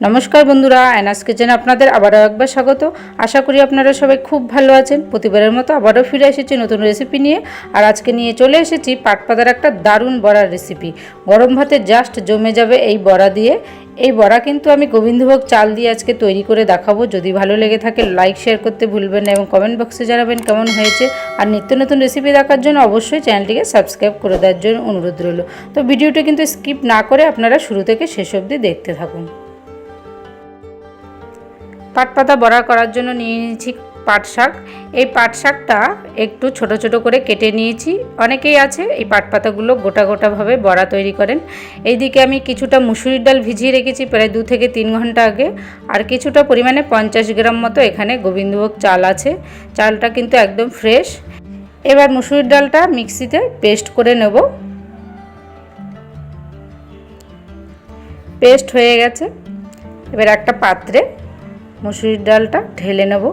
নমস্কার বন্ধুরা, অ্যানাস কিচেন আপনাদের আবারও একবার স্বাগত। আশা করি আপনারা সবাই খুব ভালো আছেন। প্রতিবারের মতো আবারও ফিরে এসেছি নতুন রেসিপি নিয়ে। আর আজকে নিয়ে চলে এসেছি পাটপাতার একটা দারুণ বড়ার রেসিপি গরম ভাতে জাস্ট জমে যাবে এই বড়া দিয়ে। এই বড়া কিন্তু আমি গোবিন্দভোগ চাল দিয়ে আজকে তৈরি করে দেখাবো। যদি ভালো লেগে থাকে লাইক শেয়ার করতে ভুলবেন না এবং কমেন্ট বক্সে জানাবেন কেমন হয়েছে। আর নিত্য নতুন রেসিপি দেখার জন্য অবশ্যই চ্যানেলটিকে সাবস্ক্রাইব করে দেওয়ার জন্য অনুরোধ রইল। তো ভিডিওটা কিন্তু স্কিপ না করে আপনারা শুরু থেকে শেষ অবধি দেখতে থাকুন। পাট পাতা বড়া করার জন্য নিয়ে নিয়েছি পাট শাক এই পাট শাকটা একটু ছোট ছোট করে কেটে নিয়েছি। অনেকেই আছে এই পাট পাতাগুলো গোটা গোটাভাবে বড়া তৈরি করেন। এইদিকে আমি কিছুটা মুসুরির ডাল ভিজিয়ে রেখেছি প্রায় দু থেকে তিন ঘণ্টা আগে। আর কিছুটা পরিমাণে পঞ্চাশ গ্রাম মতো এখানে গোবিন্দভোগ চাল আছে। চালটা কিন্তু একদম ফ্রেশ। এবার মুসুরির ডালটা মিক্সিতে পেস্ট করে নেব। পেস্ট হয়ে গেছে। এবার একটা পাত্রে মুসুরির ডালটা ঢেলে নেব।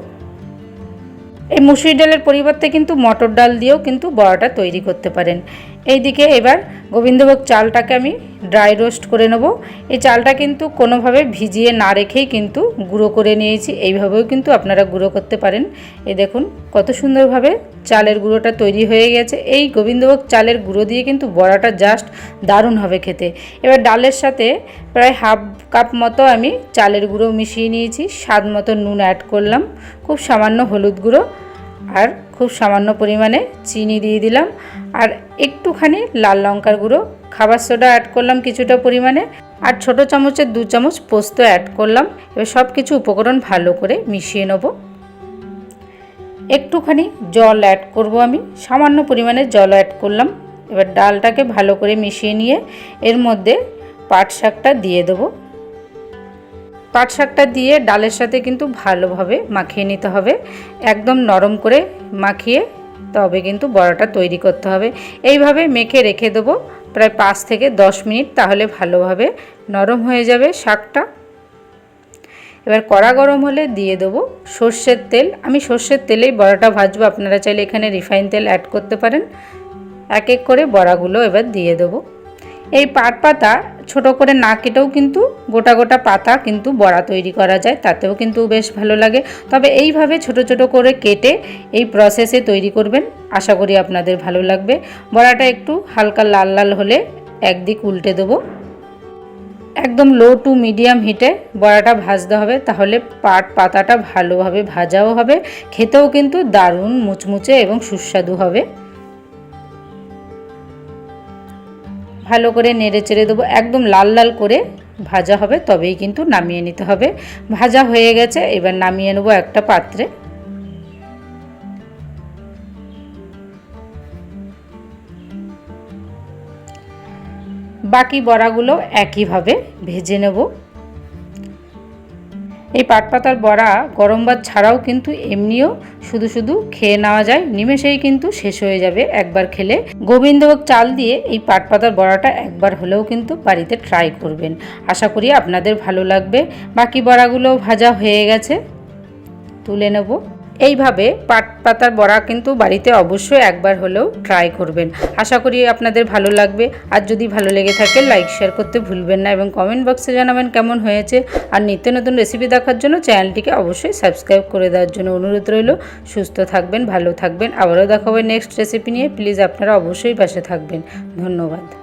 এই মুসুরির ডালের পরিবর্তে কিন্তু মটর ডাল দিয়েও কিন্তু বড়াটা তৈরি করতে পারেন। এইদিকে এবার গোবিন্দভোগ চালটাকে আমি ড্রাই রোস্ট করে নেব। এই চালটা কিন্তু কোনোভাবে ভিজিয়ে না রেখেই কিন্তু গুঁড়ো করে নিয়েছি। এইভাবেও কিন্তু আপনারা গুঁড়ো করতে পারেন। এই দেখুন, কত সুন্দরভাবে চালের গুঁড়োটা তৈরি হয়ে গেছে। এই গোবিন্দভোগ চালের গুঁড়ো দিয়ে কিন্তু বড়াটা জাস্ট দারুণ হবে খেতে। এবার ডালের সাথে প্রায় হাফ কাপ মতো আমি চালের গুঁড়ো মিশিয়ে নিয়েছি। স্বাদ মতো নুন অ্যাড করলাম। খুব সামান্য হলুদ গুঁড়ো। আর খুব সামান্য পরিমাণে চিনি দিয়ে দিলাম। আর একটুখানি লাল লঙ্কার গুঁড়ো, খাবার সোডা অ্যাড করলাম কিছুটা পরিমাণে, আর ছোট চামচের দু চামচ পোস্ত অ্যাড করলাম। এবার সব কিছু উপকরণ ভালো করে মিশিয়ে নেব। একটুখানি জল অ্যাড করব আমি, সামান্য পরিমাণে জল অ্যাড করলাম। এবার ডালটাকে ভালো করে মিশিয়ে নিয়ে এর মধ্যে পাট শাকটা দিয়ে দেবো। পাট শাকটা দিয়ে ডালের সাথে কিন্তু ভালোভাবে মাখিয়ে নিতে হবে। একদম নরম করে মাখিয়ে তবে কিন্তু বড়াটা তৈরি করতে হবে। এইভাবে মেখে রেখে দেবো প্রায় পাঁচ থেকে দশ মিনিট তাহলে ভালোভাবে নরম হয়ে যাবে শাকটা। এবার কড়া গরম হলে দিয়ে দেবো সর্ষের তেল। আমি সর্ষের তেলেই বড়াটা ভাজবো। আপনারা চাইলে এখানে রিফাইন তেল অ্যাড করতে পারেন। এক এক করে বড়াগুলো এবার দিয়ে দেবো। এই পাট পাতা ছোট করে না কেটেও কিন্তু গোটা গোটা পাতা কিন্তু বড়া তৈরি করা যায়, তাতেও কিন্তু বেশ ভালো লাগে। তবে এইভাবে ছোট ছোট করে কেটে এই প্রসেসে তৈরি করবেন, আশা করি আপনাদের ভালো লাগবে। বড়াটা একটু হালকা লাল লাল হলে একদিক উল্টে দেবো। একদম লো টু মিডিয়াম হিটে বড়াটা ভাজতে হবে, তাহলে পাট পাতাটা ভালোভাবে ভাজাও হবে, খেতেও কিন্তু দারুণ মুচমুচে এবং সুস্বাদু হবে। ভালো করে নেড়ে চেড়ে দেবো। একদম লাল লাল করে ভাজা হবে, তবেই কিন্তু নামিয়ে নিতে হবে। ভাজা হয়ে গেছে, এবার নামিয়ে নেব একটা পাত্রে। বাকি বড়াগুলো একইভাবে ভেজে নেব। এই পাট পাতার বড়া গরম ভাত ছাড়াও কিন্তু এমনিও শুধু শুধু খেয়ে নেওয়া যায়। নিমেষেই কিন্তু শেষ হয়ে যাবে একবার খেলে। গোবিন্দভোগ চাল দিয়ে এই পাট পাতার বড়াটা একবার হলেও কিন্তু বাড়িতে ট্রাই করবেন। আশা করি আপনাদের ভালো লাগবে। বাকি বড়াগুলো ভাজা হয়ে গেছে। তুলে নেব। এইভাবে পাট পাতার বড়া কিন্তু বাড়িতে অবশ্যই একবার হলেও ট্রাই করবেন। আশা করি আপনাদের ভালো লাগবে। আর যদি ভালো লেগে থাকে লাইক শেয়ার করতে ভুলবেন না এবং কমেন্ট বক্সে জানাবেন কেমন হয়েছে। আর নিত্য নতুন রেসিপি দেখার জন্য চ্যানেলটিকে অবশ্যই সাবস্ক্রাইব করে দেওয়ার জন্য অনুরোধ রইল। সুস্থ থাকবেন, ভালো থাকবেন। আবারও দেখাবেন নেক্সট রেসিপি নিয়ে। প্লিজ আপনারা অবশ্যই পাশে থাকবেন। ধন্যবাদ।